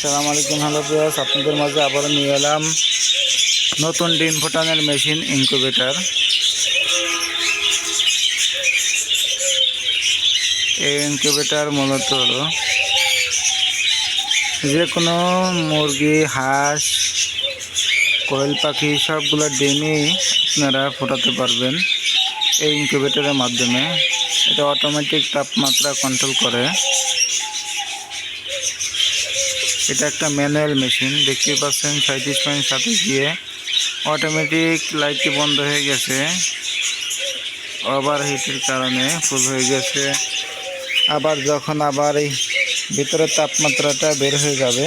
সালাম আলাইকুম, hello Prius আপনাদের মাঝে আবারও নিয়ে এলাম নতুন ডিম ফোটানোর মেশিন ইনকুবেটার এই ইনকিউবেটার মূলত যে কোনো মুরগি, হাঁস, কোয়েল পাখি, সবগুলো ডিমই আপনারা ফোটাতে পারবেন এই ইনকিউবেটারের মাধ্যমে। এটা অটোমেটিক তাপমাত্রা কন্ট্রোল করে। এটা একটা ম্যানুয়াল মেশিন, দেখতে পাচ্ছেন সাঁত্রিশ পয়েন্ট সাথে গিয়ে অটোমেটিক লাইটটি বন্ধ হয়ে গেছে। ওভার হিটের কারণে ফুল হয়ে গেছে। আবার যখন আবার এই ভিতরের তাপমাত্রাটা বের হয়ে যাবে,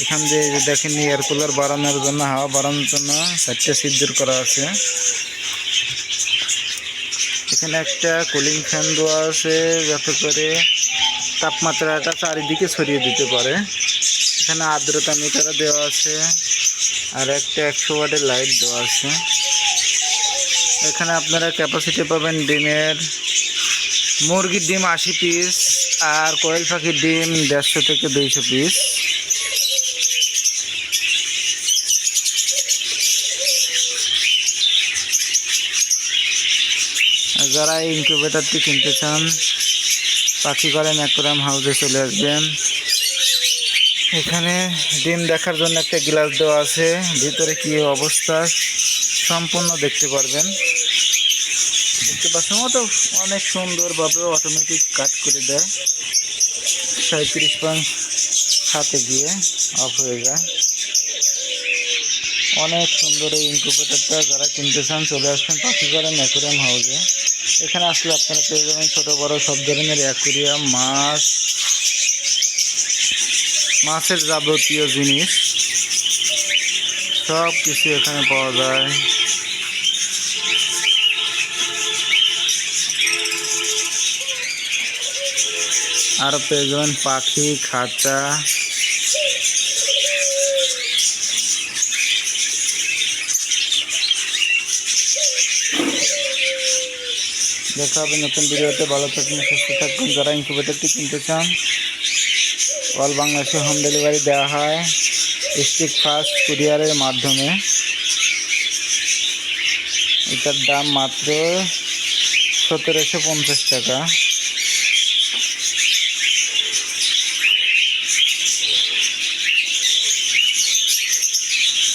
এখান দিয়ে দেখেন এয়ার কুলার বাড়ানোর জন্য, হাওয়া বাড়ানোর জন্য চারটে সিদ্ধর করা আছে। এখানে একটা কুলিং ফ্যান দেওয়া আছে যাতে করে তাপমাত্রাটা চারিদিকে ছড়িয়ে দিতে পারে। এখানে আর্দ্রতা মিটার দেওয়া আছে আর একটা একশো ওয়াটের লাইট দেওয়া আছে। এখানে আপনারা ক্যাপাসিটি পাবেন ডিমের মুরগির ডিম আশি পিস আর কোয়েল পাখির ডিম দেড়শো থেকে দুইশো পিস যারা ইনকিউবেটারটি কিনতে চান, পাখি করেন অ্যাকোরাম হাউসে চলে আসবেন। এখানে ডিম দেখার জন্য একটা গ্লাস দেওয়া আছে। ভিতরে কি অবস্থা? সম্পূর্ণ দেখতে পারবেন। দেখতে পাচ্ছেন? তো অনেক সুন্দরভাবে অটোমেটিক কাট করে দেয়। সাঁত্রিশ পয়েন্ট সাথে গিয়ে অফ হয়ে যায়। অনেক সুন্দর এই ইনকুবেটারটা যারা কিনতে চান, চলে আসবেন পাখি করেন অ্যাকুরিয়াম হাউসে এখানে আসলে আপনারা পেয়ে যাবেন ছোটো, বড়ো সব ধরনের অ্যাকুরিয়াম মাছ মাছের যাবতীয় জিনিস সব কিছু এখানে পাওয়া যায় আরও পেয়ে যাবেন পাখি খাঁচা দেখা হবে নতুন ভিডিওতে ভালো থাকবেন সুস্থ থাকবেন যারা ইনকুবেটারটি কিনতে চান অল বাংলাদেশে হোম ডেলিভারি দেওয়া হয় স্টিক ফাস্ট কুরিয়ারের মাধ্যমে। এটার দাম মাত্র সতেরোশো পঞ্চাশ টাকা।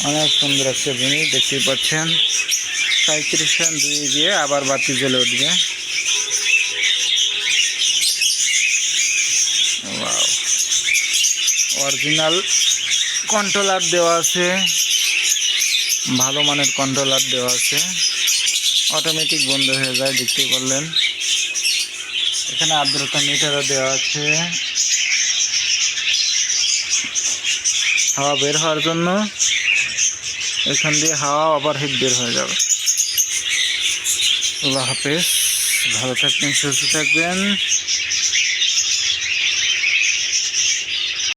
অনেক সুন্দর একটা জিনিস, দেখতেই পাচ্ছেন। সাঁত্রিশ দুই দিয়ে আবার বাতি জ্বলে উঠবে। অরিজিনাল কন্ট্রোলার দেওয়া আছে। ভালো মানের কন্ট্রোলার দেওয়া আছে। অটোমেটিক বন্ধ হয়ে যায় দেখতে পারলেন। এখানে আর্দ্রতা মিটারও দেওয়া আছে। হাওয়া বের হওয়ার জন্য এখান দিয়ে হাওয়া ওভার হিট বের হয়ে যাবে। আল্লাহ হাফেজ, ভালো থাকবেন, সুস্থ থাকবেন।